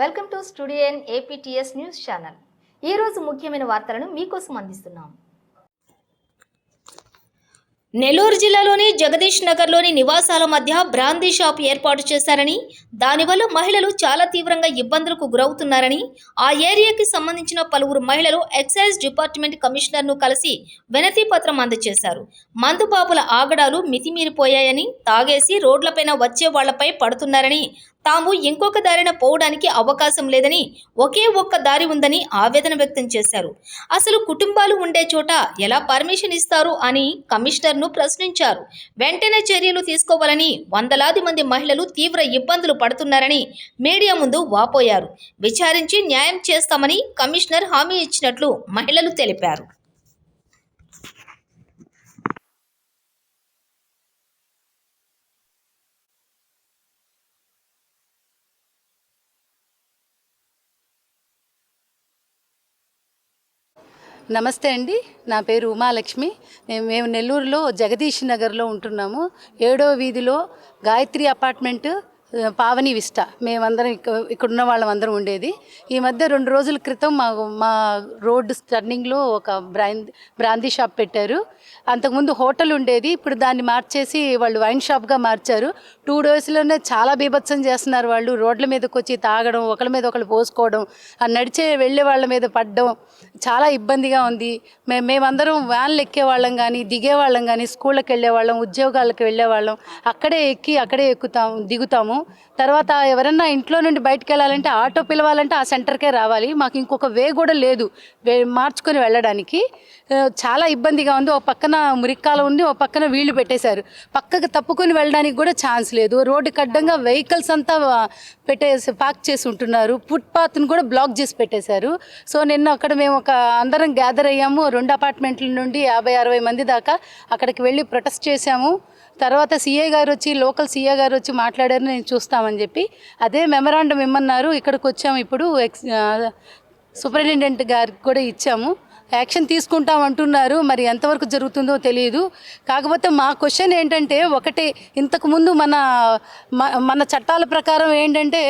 Welcome to స్టూడియన్ APTS news channel. ఈరోజు ముఖ్యమైన వార్తలను మీకోసం అందిస్తున్నాం. నెల్లూరు జిల్లాలోని జగదీష్ నగర్లోని నివాసాల మధ్య బ్రాందీ షాప్ ఏర్పాటు చేశారని దానివల్ల మహిళలు చాలా తీవ్రంగా ఇబ్బందులకు గురవుతున్నారని ఆ ఏరియాకి సంబంధించిన పలువురు మహిళలు ఎక్సైజ్ డిపార్ట్మెంట్ కమిషనర్ను కలిసి వినతి పత్రం అందజేశారు. మందుబాబుల ఆగడాలు మితిమీరిపోయాయని తాగేసి రోడ్లపైన వచ్చే వాళ్ళపై పడుతున్నారని తాము ఇంకొక దారిన పోవడానికి అవకాశం లేదని ఒకే ఒక్క దారి ఉందని ఆవేదన వ్యక్తం చేశారు. అసలు కుటుంబాలు ఉండే చోట ఎలా పర్మిషన్ ఇస్తారు అని కమిషనర్ను ప్రశ్నించారు. వెంటనే చర్యలు తీసుకోవాలని వందలాది మంది మహిళలు తీవ్ర ఇబ్బందులు పడుతున్నారని మీడియా ముందు వాపోయారు. విచారించి న్యాయం చేస్తామని కమిషనర్ హామీ ఇచ్చినట్లు మహిళలు తెలిపారు. నమస్తే అండి. నా పేరు ఉమాలక్ష్మి. మేము నెల్లూరులో జగదీష్ నగర్లో ఉంటున్నాము. ఏడో వీధిలో గాయత్రి అపార్ట్మెంట్ పావని విష్ట. మేమందరం ఇక్కడ ఇక్కడ ఉన్న వాళ్ళం అందరం ఉండేది. ఈ మధ్య రెండు రోజుల క్రితం మా మా రోడ్డు టర్నింగ్లో ఒక బ్రాందీ బ్రాందీ షాప్ పెట్టారు. అంతకుముందు హోటల్ ఉండేది. ఇప్పుడు దాన్ని మార్చేసి వాళ్ళు వైన్ షాప్గా మార్చారు. టూ డేస్లోనే చాలా బీభత్సం చేస్తున్నారు వాళ్ళు. రోడ్ల మీదకి వచ్చి తాగడం ఒకళ్ళ మీద ఒకళ్ళు పోసుకోవడం ఆ నడిచే వెళ్ళే వాళ్ళ మీద పడడం చాలా ఇబ్బందిగా ఉంది. మేము మేమందరం వ్యాన్లు ఎక్కేవాళ్ళం కానీ దిగేవాళ్ళం కానీ స్కూళ్ళకి వెళ్ళేవాళ్ళం ఉద్యోగాలకు వెళ్ళేవాళ్ళం అక్కడే ఎక్కి అక్కడే ఎక్కుతాం దిగుతాము. తర్వాత ఎవరన్నా ఇంట్లో నుండి బయటకు వెళ్ళాలంటే ఆటో పిలవాలంటే ఆ సెంటర్కే రావాలి. మాకు ఇంకొక వే కూడా లేదు. వే మార్చుకొని వెళ్ళడానికి. చాలా ఇబ్బందిగా ఉంది. ఒక పక్కన మురిక్కాల ఉంది. ఒక పక్కన వీళ్ళు పెట్టేశారు. పక్కకు తప్పుకొని వెళ్ళడానికి కూడా ఛాన్స్ లేదు. రోడ్డు కడ్డంగా వెహికల్స్ అంతా పెట్టేసి పార్క్ చేసి ఉంటున్నారు. ఫుట్పాత్ని కూడా బ్లాక్ చేసి పెట్టేశారు. సో నిన్న అక్కడ మేము ఒక అందరం గ్యాదర్ అయ్యాము. రెండు అపార్ట్మెంట్ల నుండి యాభై అరవై మంది దాకా అక్కడికి వెళ్ళి ప్రొటెస్ట్ చేశాము. తర్వాత సీఏ గారు వచ్చి లోకల్ సీఏ గారు వచ్చి మాట్లాడారు. నేను చూస్తామని చెప్పి అదే మెమరాండం ఇమ్మన్నారు. ఇక్కడికి వచ్చాము ఇప్పుడు ఎక్స్ సూపరింటెండెంట్ గారికి కూడా ఇచ్చాము. యాక్షన్ తీసుకుంటాం అంటున్నారు. మరి ఎంతవరకు జరుగుతుందో తెలియదు కాకపోతే మా క్వశ్చన్ ఏంటంటే ఒకటి ఇంతకుముందు మన మ- మన చట్టాల ప్రకారం ఏంటంటే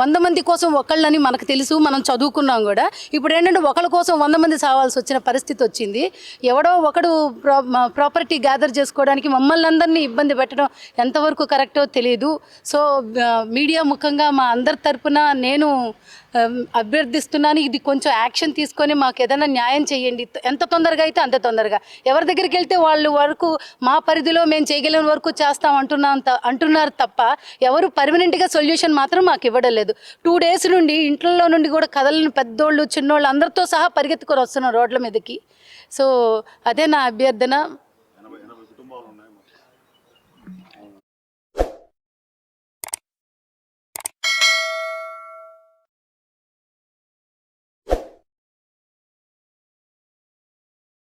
వంద మంది కోసం ఒకళ్ళని మనకు తెలుసు మనం చదువుకున్నాం కూడా. ఇప్పుడు ఏంటంటే ఒకళ్ళ కోసం వంద మంది సావాల్సి వచ్చిన పరిస్థితి వచ్చింది. ఎవడో ఒకడు ప్రాపర్టీ గ్యాదర్ చేసుకోవడానికి మమ్మల్ని అందరినీ ఇబ్బంది పెట్టడం ఎంతవరకు కరెక్టో తెలియదు సో మీడియా ముఖంగా మా అందరి తరపున నేను Um, అభ్యర్థిస్తున్నాను ఇది కొంచెం యాక్షన్ తీసుకొని మాకు ఏదైనా న్యాయం చేయండి. ఎంత తొందరగా అయితే అంత తొందరగా. ఎవరి దగ్గరికి వెళ్తే వాళ్ళు వరకు మా పరిధిలో మేము చేయగలిగిన వరకు చేస్తాం అంటున్నా అంటున్నారు తప్ప ఎవరు పర్మనెంట్గా సొల్యూషన్ మాత్రం మాకు ఇవ్వడం లేదు. టూ డేస్ నుండి ఇంట్లో నుండి కూడా కథలను పెద్దోళ్ళు చిన్నోళ్ళు అందరితో సహా పరిగెత్తుకొని వస్తున్నాం రోడ్ల మీదకి. సో అదే నా అభ్యర్థన.